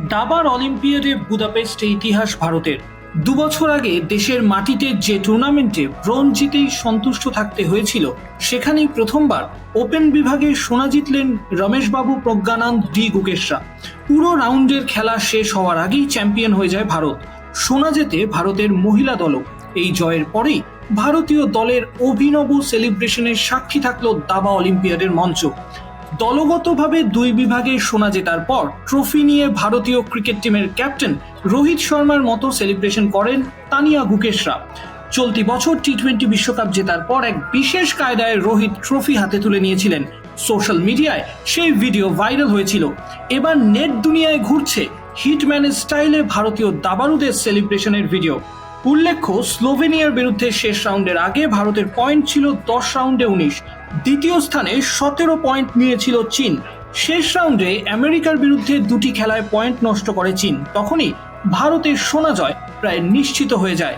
দাবার অলিম্পিয়াডে বুদাপেস্টে ইতিহাস ভারতের। দুবছর আগে দেশের মাটিতে যে টুর্নামেন্টে ব্রোঞ্জ জিতেই সন্তুষ্ট থাকতে হয়েছিল, সেখানেই প্রথমবার ওপেন বিভাগে সোনা জিতলেন রমেশবাবু, প্রজ্ঞানন্দ, ডি গুকেশরা। পুরো রাউন্ডের খেলা শেষ হওয়ার আগেই চ্যাম্পিয়ন হয়ে যায় ভারত। সোনা জেতে ভারতের মহিলা দলও। এই জয়ের পরেই ভারতীয় দলের অভিনব সেলিব্রেশনের সাক্ষী থাকল দাবা অলিম্পিয়াডের মঞ্চ। দলগতভাবে দুই বিভাগে সোনা জেতার পর ট্রফি নিয়ে ভারতীয় ক্রিকেট টিমের ক্যাপ্টেন রোহিত শর্মার মতো সেলিব্রেশন করেন তানিয়া গুকেশরা। চলতি বছর টি টোয়েন্টি বিশ্বকাপ জেতার পর এক বিশেষ কায়দায় রোহিত ট্রফি হাতে তুলে নিয়েছিলেন। সোশ্যাল মিডিয়ায় সেই ভিডিও ভাইরাল হয়েছিল। এবার নেট দুনিয়ায় ঘুরছে হিটম্যানের স্টাইলে ভারতীয় দাবারুদের সেলিব্রেশনের ভিডিও। উল্লেখ্য, স্লোভেনিয়ার বিরুদ্ধে শেষ রাউন্ডের আগে ভারতের পয়েন্ট ছিল দশ রাউন্ডে উনিশ। দ্বিতীয় স্থানে সতেরো পয়েন্ট নিয়েছিল চীন। শেষ রাউন্ডে আমেরিকার বিরুদ্ধে দুটি খেলায় পয়েন্ট নষ্ট করে চীন। তখনই ভারতের সোনা জয় প্রায় নিশ্চিত হয়ে যায়।